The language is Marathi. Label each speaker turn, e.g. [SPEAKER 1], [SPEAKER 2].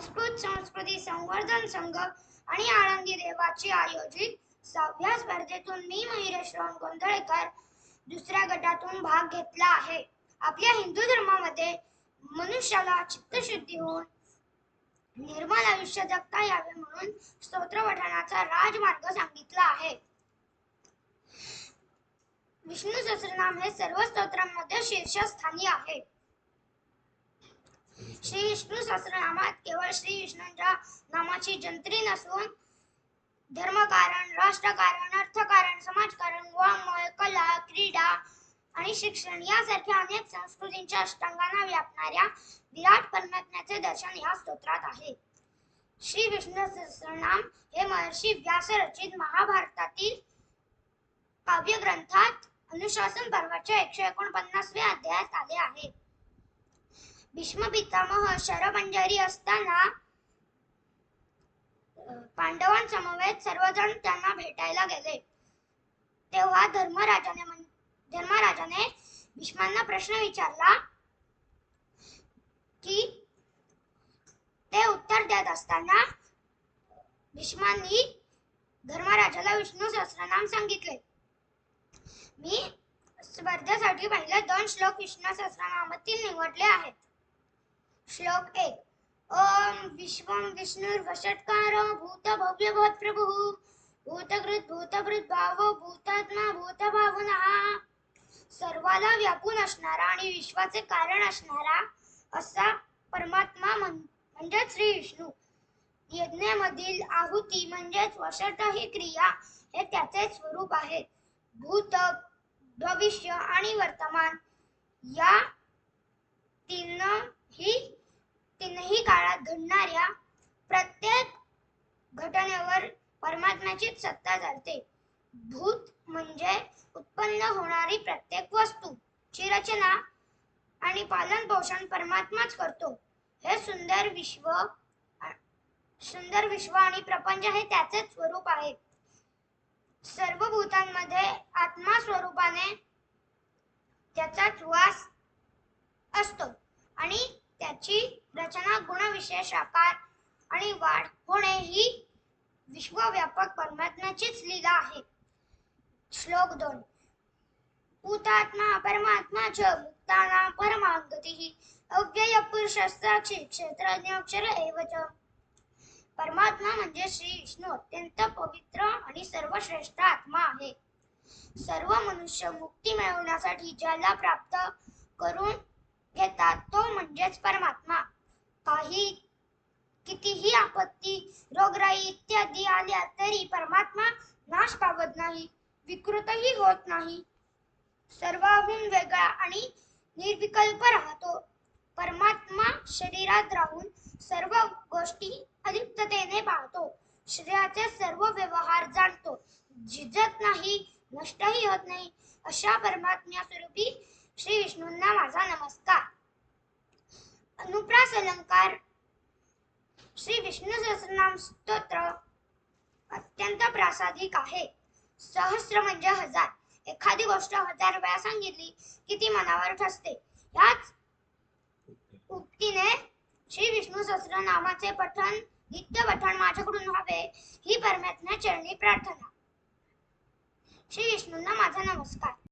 [SPEAKER 1] संस्कृत संस्कृती संवर्धन संघ आणि आळंदी देवाची आयोजित सहाव्या स्पर्धेतून मी मयुरेश राम गोंधळेकर दुसऱ्या गटातून भाग घेतला आहे. आपल्या हिंदू धर्मामध्ये मनुष्याला चित्तशुद्धी होऊन निर्मल आयुष्य जगता यावे म्हणून स्तोत्र पठणाचा राजमार्ग सांगितला आहे. विष्णू सहस्रनाम हे सर्व स्तोत्रांमध्ये शीर्षस्थानी आहे. श्री विष्णू सहस्रनामात केवळ श्री विष्णूंच्या नामाची जंत्री नसून धर्मकारण राष्ट्रकारण अर्थकारण समाजकारण वाङ्मय कला क्रीडा आणि शिक्षण यासारख्या अनेक संस्कृतींच्या अष्टांगांना व्यापणाऱ्या विराट परमात्म्याचे दर्शन या स्तोत्रात आहे. श्री विष्णू सहस्रनाम हे महर्षी व्यास रचित महाभारतातील काव्यग्रंथात अनुशासन पर्वाच्या एकशे एकोणपन्नासव्या अध्यायात आले आहे. भीष्म पितामह शरमंजरी असताना पांडवांसमवेत सर्वजण त्यांना भेटायला गेले. तेव्हा धर्मराजाने धर्मराजाने भीष्मांना प्रश्न विचारला की ते उत्तर देत असताना भीष्मांनी धर्मराजाला विष्णू सहस्रनाम सांगितले. मी स्पर्धेसाठी पहिले दोन श्लोक विष्णू सहस्रनामातील निवडले आहेत. श्लोक एक. ओम विश्वम विष्णुर्वषट्कार भूत भव्य भवत प्रभु भूतकृत भूतभृत भाव भूतात्मा भूतभावना। सर्वाला व्यापून असणारा आणि विश्वाचे कारण असणारा असा परमात्मा म्हण- म्हणजेच श्री विष्णू. यज्ञामधील आहुती म्हणजेच वशट ही क्रिया हे त्याचे स्वरूप आहे. भूत भविष्य आणि वर्तमान या परमात्म्याचीच सत्ता चालते भूत म्हणजे उत्पन्न होणारी प्रत्येक वस्तू. ची रचना आणि पालन पोषण परमात्माच करतो. हे सुंदर विश्व सुंदर विश्व आणि प्रपंच हे त्याचेच स्वरूप आहे सर्व भूतांमध्ये आत्मा स्वरूपाने त्याचाच वास असतो आणि त्याची रचना गुणविशेष आकार आणि वाढ होणे ही विश्वव्या यांचीच लीला आहे. श्लोक दोन. भूतात्मा परमात्मा च मुक्ताना परमागती. अव्यय पुरुषस्साक्षी क्षेत्रज्ञ अक्षर एव च. परमात्मा म्हणजे श्री विष्णू. अत्यंत पवित्र आणि सर्वश्रेष्ठ आत्मा आहे. सर्व मनुष्य मुक्ती मिळवण्यासाठी ज्याला प्राप्त करून घेतात तो म्हणजेच परमात्मा. काही कितीही आपत्ती व्याधी आल्या तरी परमात्मा नाश पावत नाही विकृतही होत नाही. सर्वाहून वेगळा आणि निर्विकल्प राहतो. परमात्मा शरीरात राहून सर्व गोष्टी अलिप्ततेने पाहतो. शरीराचे सर्व व्यवहार जाणतो. झिजत नाही नष्टही होत नाही. अशा परमात्म्या स्वरूपी श्री विष्णूंना माझा नमस्कार. अनुप्रास अलंकार श्री विष्णू सहस्रनाम स्तोत्र. अत्यंत प्रासादिक आहे. सहस्र म्हणजे हजार. एखादी गोष्ट हजार वेळा सांगितली की ती मनावर ठसते. याच उक्तीने श्री विष्णू सहस्र नामाचे पठण नित्य पठण माझ्याकडून व्हावे ही परमात्म्या चरणी प्रार्थना. श्री विष्णूंना माझा नमस्कार.